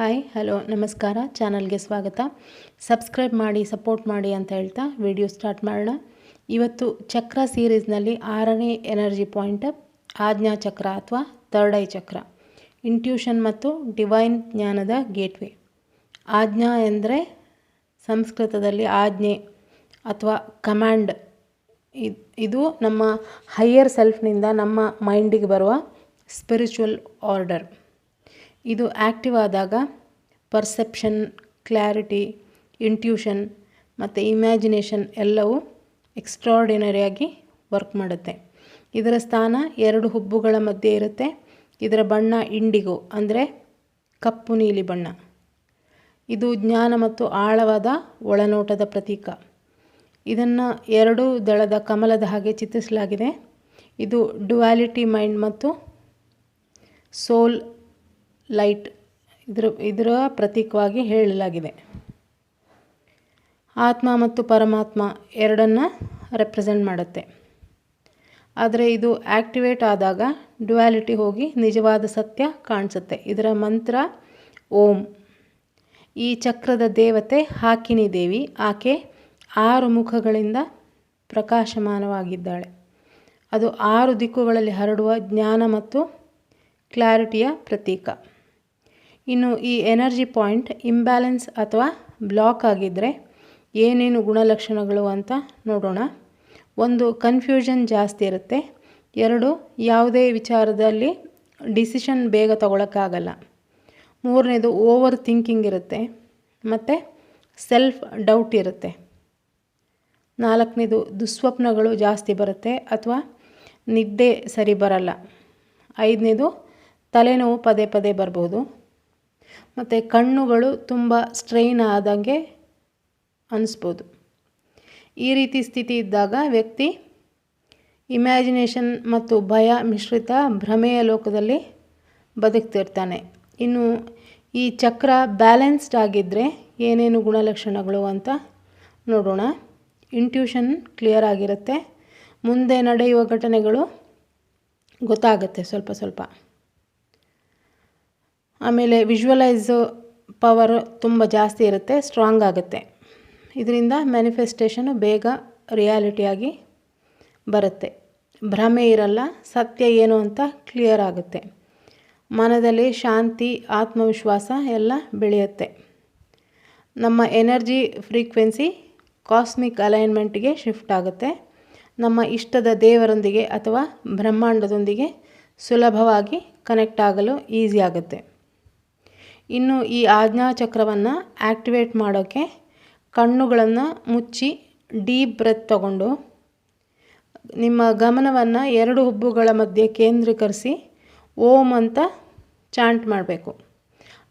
Hi hello ನಮಸ್ಕಾರ, ಚಾನಲ್ಗೆ ಸ್ವಾಗತ. ಸಬ್ಸ್ಕ್ರೈಬ್ ಮಾಡಿ ಸಪೋರ್ಟ್ ಮಾಡಿ ಅಂತ ಹೇಳ್ತಾ ವಿಡಿಯೋ ಸ್ಟಾರ್ಟ್ ಮಾಡೋಣ. ಇವತ್ತು ಚಕ್ರ ಸೀರೀಸ್ನಲ್ಲಿ ಆರನೇ ಎನರ್ಜಿ ಪಾಯಿಂಟ್ ಆಜ್ಞಾ ಚಕ್ರ ಅಥವಾ ಥರ್ಡ್ ಐ ಚಕ್ರ ಇಂಟ್ಯೂಷನ್ ಮತ್ತು ಡಿವೈನ್ ಜ್ಞಾನದ ಗೇಟ್ವೇ ಆಜ್ಞಾ ಎಂದರೆ ಸಂಸ್ಕೃತದಲ್ಲಿ ಆಜ್ಞೆ ಅಥವಾ ಕಮ್ಯಾಂಡ್ ಇದು ನಮ್ಮ ಹೈಯರ್ ಸೆಲ್ಫ್ನಿಂದ ನಮ್ಮ ಮೈಂಡಿಗೆ ಬರುವ ಸ್ಪಿರಿಚುವಲ್ ಆರ್ಡರ್ ಇದು ಆ್ಯಕ್ಟಿವ್ ಆದಾಗ ಪರ್ಸೆಪ್ಷನ್, ಕ್ಲಾರಿಟಿ, ಇಂಟ್ಯೂಷನ್ ಮತ್ತು ಇಮ್ಯಾಜಿನೇಷನ್ ಎಲ್ಲವೂ ಎಕ್ಸ್ಟ್ರಾರ್ಡಿನರಿಯಾಗಿ ವರ್ಕ್ ಮಾಡುತ್ತೆ. ಇದರ ಸ್ಥಾನ ಎರಡು ಹುಬ್ಬುಗಳ ಮಧ್ಯೆ ಇರುತ್ತೆ. ಇದರ ಬಣ್ಣ ಇಂಡಿಗೋ, ಅಂದರೆ ಕಪ್ಪು ನೀಲಿ ಬಣ್ಣ. ಇದು ಜ್ಞಾನ ಮತ್ತು ಆಳವಾದ ಒಳನೋಟದ ಪ್ರತೀಕ. ಇದನ್ನು ಎರಡು ದಳದ ಕಮಲದ ಹಾಗೆ ಚಿತ್ರಿಸಲಾಗಿದೆ. ಇದು ಡುವಾಲಿಟಿ ಮೈಂಡ್ ಮತ್ತು ಸೋಲ್ ಲೈಟ್ ಇದರ ಇದರ ಪ್ರತೀಕವಾಗಿ ಹೇಳಲಾಗಿದೆ. ಆತ್ಮ ಮತ್ತು ಪರಮಾತ್ಮ ಎರಡನ್ನು ರೆಪ್ರೆಸೆಂಟ್ ಮಾಡುತ್ತೆ. ಆದರೆ ಇದು ಆ್ಯಕ್ಟಿವೇಟ್ ಆದಾಗ ಡ್ಯುಯಾಲಿಟಿ ಹೋಗಿ ನಿಜವಾದ ಸತ್ಯ ಕಾಣಿಸುತ್ತೆ. ಇದರ ಮಂತ್ರ ಓಂ. ಈ ಚಕ್ರದ ದೇವತೆ ಹಾಕಿನಿ ದೇವಿ. ಆಕೆ ಆರು ಮುಖಗಳಿಂದ ಪ್ರಕಾಶಮಾನವಾಗಿದ್ದಾಳೆ. ಅದು ಆರು ದಿಕ್ಕುಗಳಲ್ಲಿ ಹರಡುವ ಜ್ಞಾನ ಮತ್ತು ಕ್ಲಾರಿಟಿಯ ಪ್ರತೀಕ. ಇನ್ನು ಈ ಎನರ್ಜಿ ಪಾಯಿಂಟ್ ಇಂಬ್ಯಾಲೆನ್ಸ್ ಅಥವಾ ಬ್ಲಾಕ್ ಆಗಿದ್ದರೆ ಏನೇನು ಗುಣಲಕ್ಷಣಗಳು ಅಂತ ನೋಡೋಣ. ಒಂದು ಕನ್ಫ್ಯೂಷನ್ ಜಾಸ್ತಿ ಇರುತ್ತೆ. ಎರಡು, ಯಾವುದೇ ವಿಚಾರದಲ್ಲಿ ಡಿಸಿಷನ್ ಬೇಗ ತಗೊಳಕ್ಕಾಗಲ್ಲ. ಮೂರನೇದು ಓವರ್ ಥಿಂಕಿಂಗ್ ಇರುತ್ತೆ. ಮತ್ತು ಸೆಲ್ಫ್ ಡೌಟ್ ಇರುತ್ತೆ. ನಾಲ್ಕನೇದು ದುಸ್ವಪ್ನಗಳು ಜಾಸ್ತಿ ಬರುತ್ತೆ ಅಥವಾ ನಿದ್ದೆ ಸರಿ ಬರಲ್ಲ. ಐದನೇದು ತಲೆನೋವು ಪದೇ ಪದೇ ಬರ್ಬೋದು. ಮತ್ತು ಕಣ್ಣುಗಳು ತುಂಬ ಸ್ಟ್ರೈನ್ ಆದಂಗೆ ಅನಿಸ್ಬೋದು. ಈ ರೀತಿ ಸ್ಥಿತಿ ಇದ್ದಾಗ ವ್ಯಕ್ತಿ ಇಮ್ಯಾಜಿನೇಷನ್ ಮತ್ತು ಭಯ ಮಿಶ್ರಿತ ಭ್ರಮೆಯ ಲೋಕದಲ್ಲಿ ಬದುಕ್ತಿರ್ತಾನೆ. ಇನ್ನು ಈ ಚಕ್ರ ಬ್ಯಾಲೆನ್ಸ್ಡ್ ಆಗಿದ್ದರೆ ಏನೇನು ಗುಣಲಕ್ಷಣಗಳು ಅಂತ ನೋಡೋಣ. ಇಂಟ್ಯೂಷನ್ ಕ್ಲಿಯರ್ ಆಗಿರುತ್ತೆ. ಮುಂದೆ ನಡೆಯುವ ಘಟನೆಗಳು ಗೊತ್ತಾಗುತ್ತೆ ಸ್ವಲ್ಪ ಸ್ವಲ್ಪ. ಆಮೇಲೆ ವಿಜುವಲೈಸ್ ಪವರ್ ತುಂಬ ಜಾಸ್ತಿ ಇರುತ್ತೆ, ಸ್ಟ್ರಾಂಗ್ ಆಗುತ್ತೆ. ಇದರಿಂದ ಮ್ಯಾನಿಫೆಸ್ಟೇಷನು ಬೇಗ ರಿಯಾಲಿಟಿಯಾಗಿ ಬರುತ್ತೆ. ಭ್ರಮೆ ಇರಲ್ಲ, ಸತ್ಯ ಏನು ಅಂತ ಕ್ಲಿಯರ್ ಆಗುತ್ತೆ. ಮನದಲ್ಲಿ ಶಾಂತಿ, ಆತ್ಮವಿಶ್ವಾಸ ಎಲ್ಲ ಬೆಳೆಯುತ್ತೆ. ನಮ್ಮ ಎನರ್ಜಿ ಫ್ರೀಕ್ವೆನ್ಸಿ ಕಾಸ್ಮಿಕ್ ಅಲೈನ್ಮೆಂಟ್ಗೆ ಶಿಫ್ಟ್ ಆಗುತ್ತೆ. ನಮ್ಮ ಇಷ್ಟದ ದೇವರೊಂದಿಗೆ ಅಥವಾ ಬ್ರಹ್ಮಾಂಡದೊಂದಿಗೆ ಸುಲಭವಾಗಿ ಕನೆಕ್ಟ್ ಆಗಲು ಈಸಿ ಆಗುತ್ತೆ. ಇನ್ನು ಈ ಆಜ್ಞಾಚಕ್ರವನ್ನು ಆ್ಯಕ್ಟಿವೇಟ್ ಮಾಡೋಕ್ಕೆ ಕಣ್ಣುಗಳನ್ನು ಮುಚ್ಚಿ ಡೀಪ್ ಬ್ರೆತ್ ತಗೊಂಡು ನಿಮ್ಮ ಗಮನವನ್ನು ಎರಡು ಹುಬ್ಬುಗಳ ಮಧ್ಯೆ ಕೇಂದ್ರೀಕರಿಸಿ ಓಂ ಅಂತ ಚಾಂಟ್ ಮಾಡಬೇಕು.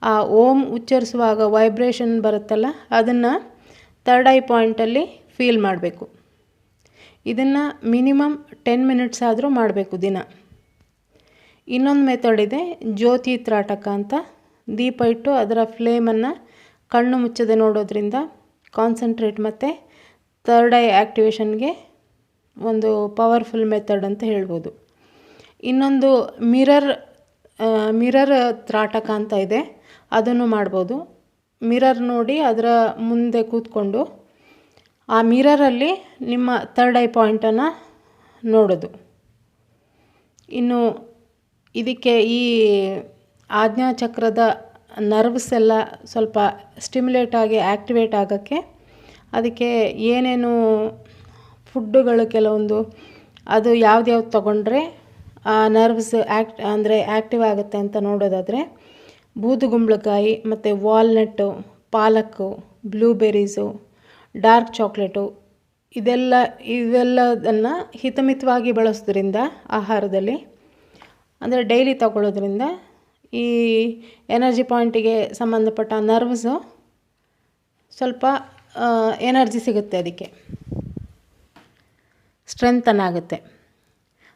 ಆ ಓಂ ಉಚ್ಚರಿಸುವಾಗ ವೈಬ್ರೇಷನ್ ಬರುತ್ತಲ್ಲ, ಅದನ್ನು ಥರ್ಡ್ ಐ ಪಾಯಿಂಟಲ್ಲಿ ಫೀಲ್ ಮಾಡಬೇಕು. ಇದನ್ನು ಮಿನಿಮಮ್ ಟೆನ್ ಮಿನಿಟ್ಸ್ ಆದರೂ ಮಾಡಬೇಕು ದಿನ. ಇನ್ನೊಂದು ಮೆಥಡ್ ಇದೆ ಜ್ಯೋತಿ ತ್ರಾಟಕ ಅಂತ. ದೀಪ ಇಟ್ಟು ಅದರ ಫ್ಲೇಮನ್ನು ಕಣ್ಣು ಮುಚ್ಚದೆ ನೋಡೋದ್ರಿಂದ ಕಾನ್ಸಂಟ್ರೇಟ್ ಮತ್ತು ಥರ್ಡ್ ಐ ಆ್ಯಕ್ಟಿವೇಷನ್ಗೆ ಒಂದು ಪವರ್ಫುಲ್ ಮೆಥಡ್ ಅಂತ ಹೇಳ್ಬೋದು. ಇನ್ನೊಂದು ಮಿರರ್ ಮಿರರ್ ತ್ರಾಟಕ ಅಂತ ಇದೆ. ಅದನ್ನು ಮಾಡ್ಬೋದು. ಮಿರರ್ ನೋಡಿ ಅದರ ಮುಂದೆ ಕೂತ್ಕೊಂಡು ಆ ಮಿರರಲ್ಲಿ ನಿಮ್ಮ ಥರ್ಡ್ ಐ ಪಾಯಿಂಟನ್ನು ನೋಡೋದು. ಇನ್ನು ಇದಕ್ಕೆ ಈ ಆಜ್ಞಾಚಕ್ರದ ನರ್ವ್ಸ್ ಎಲ್ಲ ಸ್ವಲ್ಪ ಸ್ಟಿಮ್ಯುಲೇಟ್ ಆಗಿ ಆ್ಯಕ್ಟಿವೇಟ್ ಆಗೋಕ್ಕೆ ಅದಕ್ಕೆ ಏನೇನು ಫುಡ್ಡುಗಳು ಕೆಲವೊಂದು ಅದು ಯಾವ್ದ್ಯಾವ್ದು ತೊಗೊಂಡ್ರೆ ಆ ನರ್ವ್ಸ್ ಆ್ಯಕ್ಟ್ ಅಂದರೆ ಆ್ಯಕ್ಟಿವ್ ಆಗುತ್ತೆ ಅಂತ ನೋಡೋದಾದರೆ ಬೂದುಗುಂಬಳಕಾಯಿ ಮತ್ತು ವಾಲ್ನಟ್ಟು ಪಾಲಕ್ಕು ಬ್ಲೂಬೆರೀಸು ಡಾರ್ಕ್ ಚಾಕ್ಲೇಟು ಇದೆಲ್ಲ ಇವೆಲ್ಲದನ್ನು ಹಿತಮಿತವಾಗಿ ಬಳಸೋದ್ರಿಂದ ಆಹಾರದಲ್ಲಿ, ಅಂದರೆ ಡೈಲಿ ತಗೊಳ್ಳೋದ್ರಿಂದ ಈ ಎನರ್ಜಿ ಪಾಯಿಂಟಿಗೆ ಸಂಬಂಧಪಟ್ಟ ನರ್ವ್ಸು ಸ್ವಲ್ಪ ಎನರ್ಜಿ ಸಿಗುತ್ತೆ ಅದಕ್ಕೆ. ಸ್ಟ್ರೆಂಥನ್ ಆಗುತ್ತೆ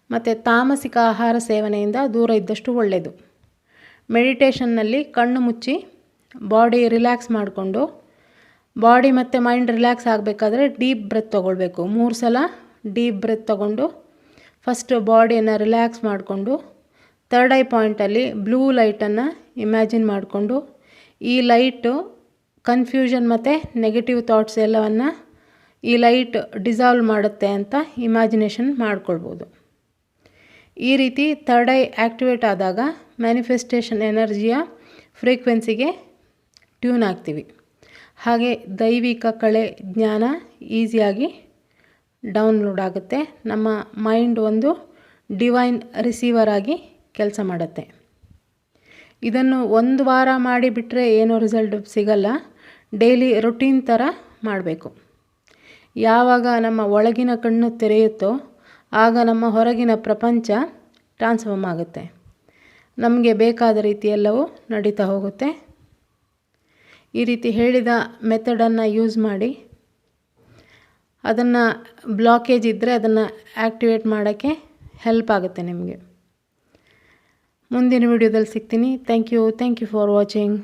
ಮತ್ತು ತಾಮಸಿಕ ಆಹಾರ ಸೇವನೆಯಿಂದ ದೂರ ಇದ್ದಷ್ಟು ಒಳ್ಳೆಯದು ಮೆಡಿಟೇಷನ್ನಲ್ಲಿ ಕಣ್ಣು ಮುಚ್ಚಿ ಬಾಡಿ ರಿಲ್ಯಾಕ್ಸ್ ಮಾಡಿಕೊಂಡು ಬಾಡಿ ಮತ್ತು ಮೈಂಡ್ ರಿಲ್ಯಾಕ್ಸ್ ಆಗಬೇಕಾದ್ರೆ ಡೀಪ್ ಬ್ರೆತ್ ತೊಗೊಳ್ಬೇಕು. ಮೂರು ಸಲ ಡೀಪ್ ಬ್ರೆತ್ ತೊಗೊಂಡು ಫಸ್ಟು ಬಾಡಿಯನ್ನು ರಿಲ್ಯಾಕ್ಸ್ ಮಾಡಿಕೊಂಡು ಥರ್ಡ್ ಐ ಪಾಯಿಂಟಲ್ಲಿ ಬ್ಲೂ ಲೈಟನ್ನು ಇಮ್ಯಾಜಿನ್ ಮಾಡಿಕೊಂಡು ಈ ಲೈಟು ಕನ್ಫ್ಯೂಷನ್ ಮತ್ತು ನೆಗೆಟಿವ್ ಥಾಟ್ಸ್ ಎಲ್ಲವನ್ನು ಈ ಲೈಟ್ ಡಿಸಾಲ್ವ್ ಮಾಡುತ್ತೆ ಅಂತ ಇಮ್ಯಾಜಿನೇಷನ್ ಮಾಡ್ಕೊಳ್ಬೋದು. ಈ ರೀತಿ ಥರ್ಡ್ ಐ ಆ್ಯಕ್ಟಿವೇಟ್ ಆದಾಗ ಮ್ಯಾನಿಫೆಸ್ಟೇಷನ್ ಎನರ್ಜಿಯ ಫ್ರೀಕ್ವೆನ್ಸಿಗೆ ಟ್ಯೂನ್ ಆಗ್ತೀವಿ. ಹಾಗೆ ದೈವಿಕ ಕಳೆ ಜ್ಞಾನ ಈಸಿಯಾಗಿ ಡೌನ್ಲೋಡ್ ಆಗುತ್ತೆ. ನಮ್ಮ ಮೈಂಡ್ ಒಂದು ಡಿವೈನ್ ರಿಸೀವರ್ ಆಗಿ ಕೆಲಸ ಮಾಡುತ್ತೆ. ಇದನ್ನು ಒಂದು ವಾರ ಮಾಡಿಬಿಟ್ರೆ ಏನೂ ರಿಸಲ್ಟ್ ಸಿಗಲ್ಲ. ಡೈಲಿ ರೊಟೀನ್ ಥರ ಮಾಡಬೇಕು. ಯಾವಾಗ ನಮ್ಮ ಒಳಗಿನ ಕಣ್ಣು ತೆರೆಯುತ್ತೋ ಆಗ ನಮ್ಮ ಹೊರಗಿನ ಪ್ರಪಂಚ ಟ್ರಾನ್ಸ್ಫಾರ್ಮ್ ಆಗುತ್ತೆ. ನಮಗೆ ಬೇಕಾದ ರೀತಿಯೆಲ್ಲವೂ ನಡೀತಾ ಹೋಗುತ್ತೆ. ಈ ರೀತಿ ಹೇಳಿದ ಮೆಥಡನ್ನು ಯೂಸ್ ಮಾಡಿ, ಅದನ್ನು ಬ್ಲಾಕೇಜ್ ಇದ್ದರೆ ಅದನ್ನು ಆ್ಯಕ್ಟಿವೇಟ್ ಮಾಡೋಕ್ಕೆ ಹೆಲ್ಪ್ ಆಗುತ್ತೆ ನಿಮಗೆ. ಮುಂದಿನ ವಿಡಿಯೋದಲ್ಲಿ ಸಿಗ್ತೀನಿ. Thank you thank you for watching